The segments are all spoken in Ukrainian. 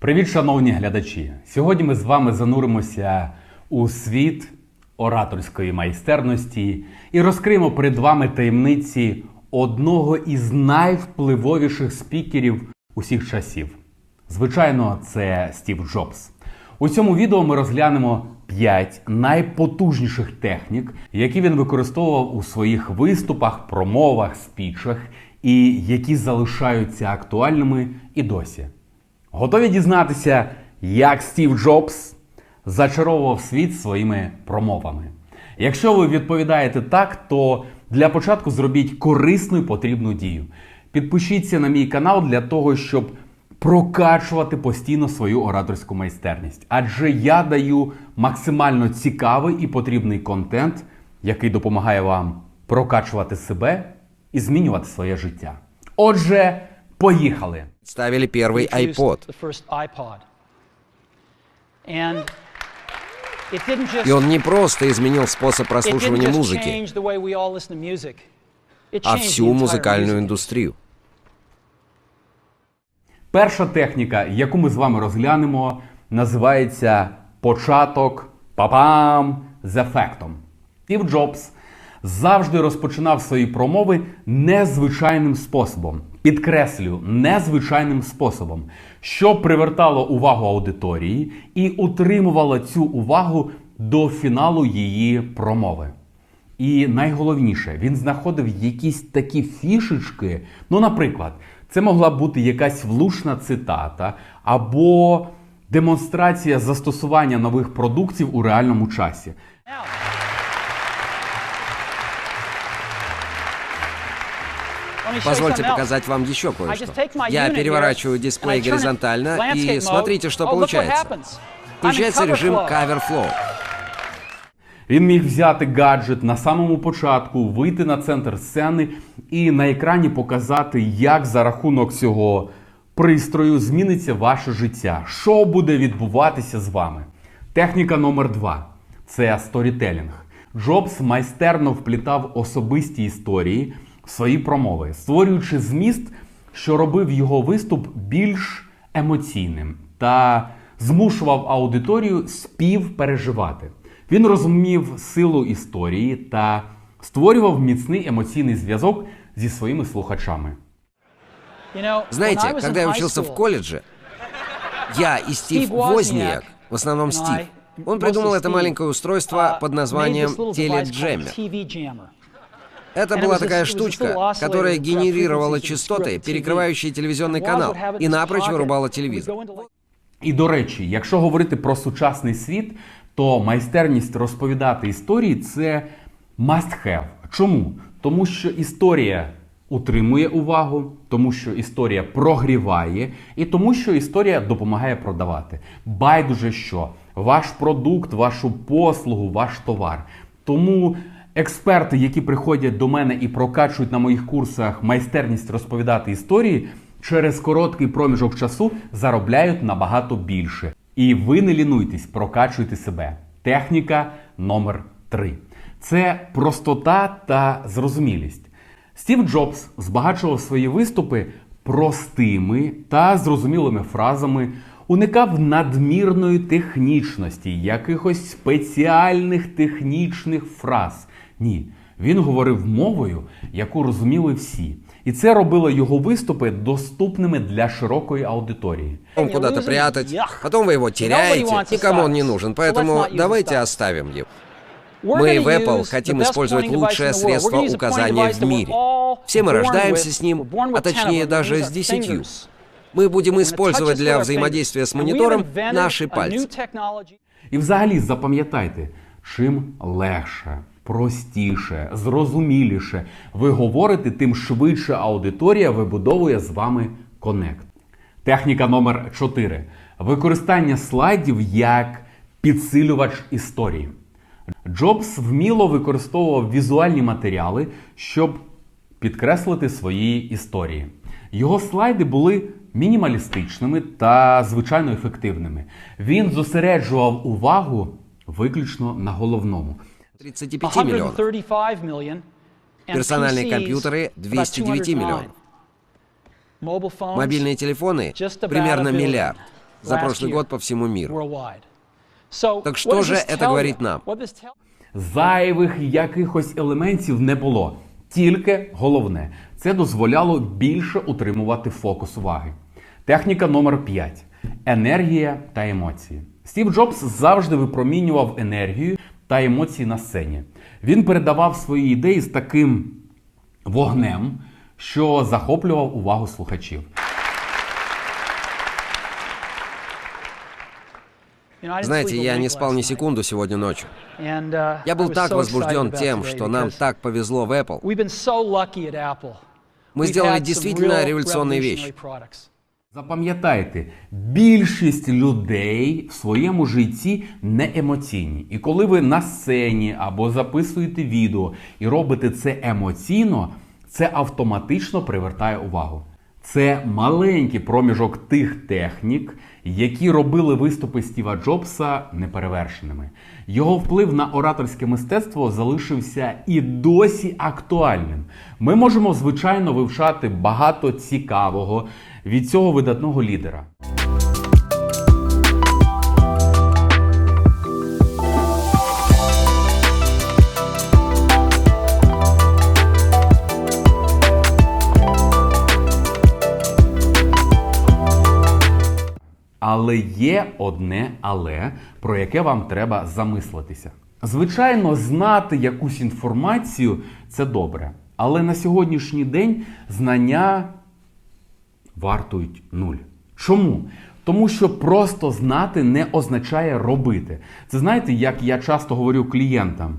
Привіт, шановні глядачі! Сьогодні ми з вами зануримося у світ ораторської майстерності і розкриємо перед вами таємниці одного із найвпливовіших спікерів усіх часів. Звичайно, це Стів Джобс. У цьому відео ми розглянемо 5 найпотужніших технік, які він використовував у своїх виступах, промовах, спічах, і які залишаються актуальними і досі. Готові дізнатися, як Стів Джобс зачаровував світ своїми промовами? Якщо ви відповідаєте так, то для початку зробіть корисну і потрібну дію. Підпишіться на мій канал для того, щоб прокачувати постійно свою ораторську майстерність. Адже я даю максимально цікавий і потрібний контент, який допомагає вам прокачувати себе і змінювати своє життя. Отже, поїхали! Ставили первый introduced iPod. The first iPod. And it didn't just, И он не просто изменил способ it didn't прослушивания just музыки, change the way we all listen to music. It а changed the всю entire музыкальную music индустрию. Перша техніка, яку ми з вами розглянемо, називається початок папам з ефектом. Стів Джобс завжди розпочинав свої промови незвичайним способом. Підкреслю, незвичайним способом, що привертало увагу аудиторії і утримувало цю увагу до фіналу її промови. І найголовніше, він знаходив якісь такі фішечки. Ну, наприклад, це могла бути якась влучна цитата або демонстрація застосування нових продуктів у реальному часі. Позвольте показать вам еще кое-что. Я переворачиваю дисплей горизонтально и смотрите, что Oh, получается. Включается режим. Cover Flow. Він міг взяти гаджет на самому початку, вийти на центр сцени і на екрані показати, як за рахунок цього пристрою зміниться ваше життя. Що буде відбуватися з вами? Техніка номер два це сторітелінг. Джобс майстерно вплітав особисті історії свої промови, створюючи зміст, що робив його виступ більш емоційним та змушував аудиторію співпереживати. Він розумів силу історії та створював міцний емоційний зв'язок зі своїми слухачами. Знаете, когда я учился в колледже, я и Стив Стив Возняк Возниак, в основном and Стив, он mostly придумал это маленькое устройство под названием теледжеммер. TV Jammer. Это And it была was this- такая it was this штучка, little oscillator которая that генерировала frequencies of частоты, script TV. перекрывающие телевизионный And канал, Woz would have it и in his напрочь pocket, вырубала and we'd телевизор. go into like- І до речі, якщо говорити про сучасний світ, то майстерність розповідати історії це must have. Чому? Тому що історія утримує увагу, тому що історія прогріває, і тому, що історія допомагає продавати. Байдуже що ваш продукт, вашу послугу, ваш товар. Тому експерти, які приходять до мене і прокачують на моїх курсах майстерність розповідати історії, через короткий проміжок часу заробляють набагато більше. І ви не лінуйтесь, прокачуйте себе. Техніка номер 3 це простота та зрозумілість. Стів Джобс збагачував свої виступи простими та зрозумілими фразами, уникав надмірної технічності, якихось спеціальних технічних фраз. Ні, він говорив мовою, яку розуміли всі. І це робило його виступи доступними для широкої аудиторії. Он You куда-то lose it, прятать, yuck. потом вы его Nobody теряете, wants to никому он stop не us. нужен, So let's поэтому not use давайте the оставим его. We're Мы gonna в Apple use хотим the best использовать pointing device лучшее in the world. We're средство gonna use a pointing указания device в that we're мире. all Все мы born рождаемся with. с ним, We're born with а 10 of точнее them. даже These с are десятью. fingers. Мы будем использовать для fingers. And монитором наши пальцы. І взагалі запам'ятайте, чим легше, простіше, зрозуміліше ви говорите, тим швидше аудиторія вибудовує з вами конект. Техніка номер 4. Використання слайдів як підсилювач історії. Джобс вміло використовував візуальні матеріали, щоб підкреслити свої історії. Його слайди були мінімалістичними та звичайно ефективними. Він зосереджував увагу виключно на головному. 35 миллионов. 135 million. and Персональные PCs компьютеры about 209 209. миллионов. Mobile phones, Мобильные телефоны just about a примерно billion. миллиард. за last прошлый year год по всему миру. worldwide. So, Так what что does же this это tell говорит you? нам? What this tell- Зайвих якихось елементів не було. Тільки головне, це дозволяло більше утримувати фокус уваги. Техніка номер 5. Енергія та емоції. Стів Джобс завжди випромінював енергію та емоції на сцені. Він передавав свої ідеї з таким вогнем, що захоплював увагу слухачів. Знаете, я не спал ни секунду сегодня ночью. Uh, Я был так возбужден тем, что нам так повезло в Apple. Мы сделали действительно революционные вещи. Запам'ятайте, більшість людей в своєму житті не емоційні. І коли ви на сцені або записуєте відео і робите це емоційно, це автоматично привертає увагу. Це маленький проміжок тих технік, які робили виступи Стіва Джобса неперевершеними. Його вплив на ораторське мистецтво залишився і досі актуальним. Ми можемо звичайно вивчати багато цікавого від цього видатного лідера. Але є одне але, про яке вам треба замислитися. Звичайно, знати якусь інформацію це добре. Але на сьогоднішній день знання вартують нуль. Чому? Тому що просто знати не означає робити. Це знаєте, як я часто говорю клієнтам: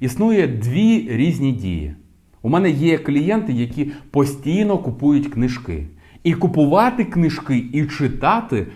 існує дві різні дії. У мене є клієнти, які постійно купують книжки. І купувати книжки і читати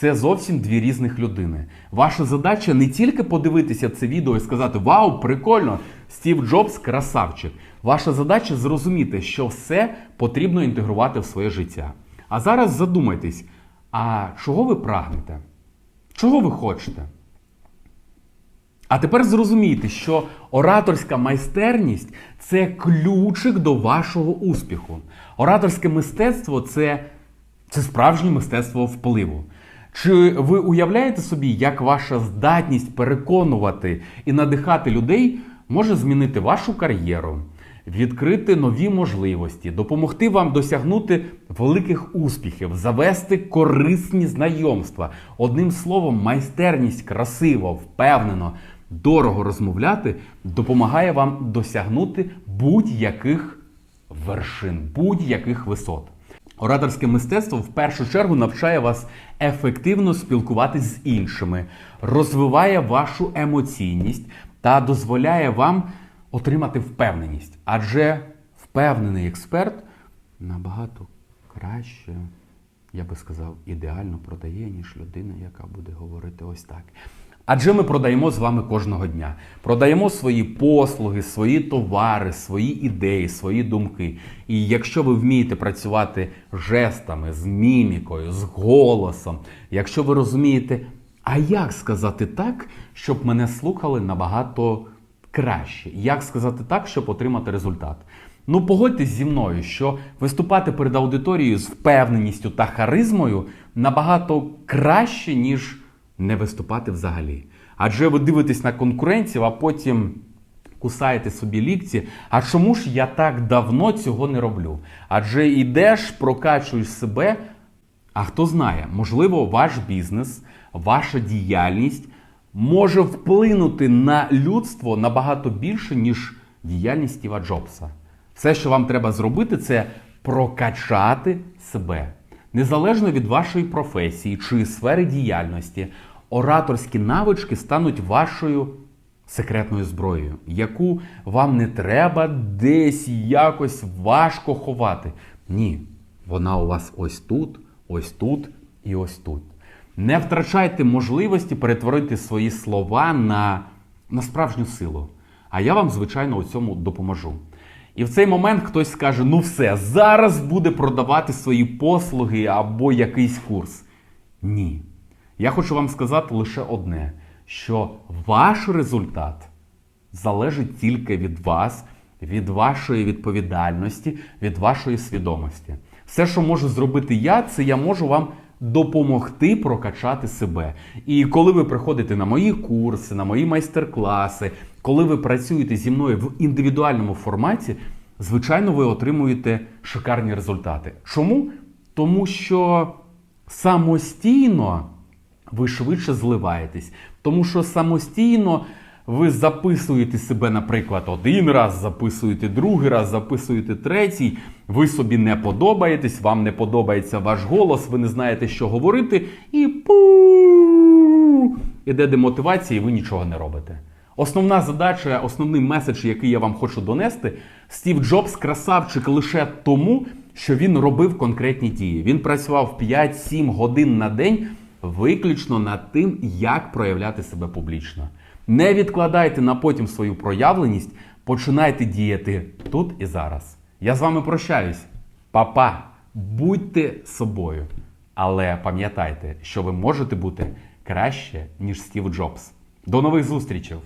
це зовсім дві різних людини. Ваша задача не тільки подивитися це відео і сказати Вау, прикольно! Стів Джобс красавчик. Ваша задача зрозуміти, що все потрібно інтегрувати в своє життя. А зараз задумайтесь, а чого ви прагнете? Чого ви хочете? А тепер зрозумійте, що ораторська майстерність це ключик до вашого успіху. Ораторське мистецтво це, це справжнє мистецтво впливу. Чи ви уявляєте собі, як ваша здатність переконувати і надихати людей може змінити вашу кар'єру, відкрити нові можливості, допомогти вам досягнути великих успіхів, завести корисні знайомства? Одним словом, майстерність красиво, впевнено, дорого розмовляти допомагає вам досягнути будь-яких вершин, будь-яких висот. Ораторське мистецтво в першу чергу навчає вас ефективно спілкуватись з іншими, розвиває вашу емоційність та дозволяє вам отримати впевненість. Адже впевнений експерт набагато краще, я би сказав, ідеально продає, ніж людина, яка буде говорити ось так. Адже ми продаємо з вами кожного дня. Продаємо свої послуги, свої товари, свої ідеї, свої думки. І якщо ви вмієте працювати жестами, з мімікою, з голосом, якщо ви розумієте, а як сказати так, щоб мене слухали набагато краще, як сказати так, щоб отримати результат. Ну, погодьтесь зі мною, що виступати перед аудиторією з впевненістю та харизмою набагато краще, ніж не виступати взагалі. Адже ви дивитесь на конкуренців, а потім кусаєте собі лікті. А чому ж я так давно цього не роблю? Адже йдеш, прокачуєш себе. А хто знає, можливо, ваш бізнес, ваша діяльність може вплинути на людство набагато більше, ніж діяльність Стіва Джобса. Все, що вам треба зробити, це прокачати себе. Незалежно від вашої професії чи сфери діяльності, ораторські навички стануть вашою секретною зброєю, яку вам не треба десь якось важко ховати. Ні, вона у вас ось тут, ось тут і ось тут. Не втрачайте можливості перетворити свої слова на, на справжню силу. А я вам, звичайно, у цьому допоможу. І в цей момент хтось скаже: ну все, зараз буде продавати свої послуги або якийсь курс. Ні. Я хочу вам сказати лише одне: що ваш результат залежить тільки від вас, від вашої відповідальності, від вашої свідомості. Все, що можу зробити я, це я можу вам допомогти прокачати себе. І коли ви приходите на мої курси, на мої майстер-класи, коли ви працюєте зі мною в індивідуальному форматі, звичайно, ви отримуєте шикарні результати. Чому? Тому що самостійно ви швидше зливаєтесь. Тому що самостійно ви записуєте себе, наприклад, один раз, записуєте другий раз, записуєте третій. Ви собі не подобаєтесь, вам не подобається ваш голос, ви не знаєте, що говорити, і пу іде демотивація, і ви нічого не робите. Основна задача, основний меседж, який я вам хочу донести, Стів Джобс красавчик лише тому, що він робив конкретні дії. Він працював 5-7 годин на день виключно над тим, як проявляти себе публічно. Не відкладайте на потім свою проявленість, починайте діяти тут і зараз. Я з вами прощаюсь. Па-па! Будьте собою. Але пам'ятайте, що ви можете бути краще, ніж Стів Джобс. До нових зустрічей!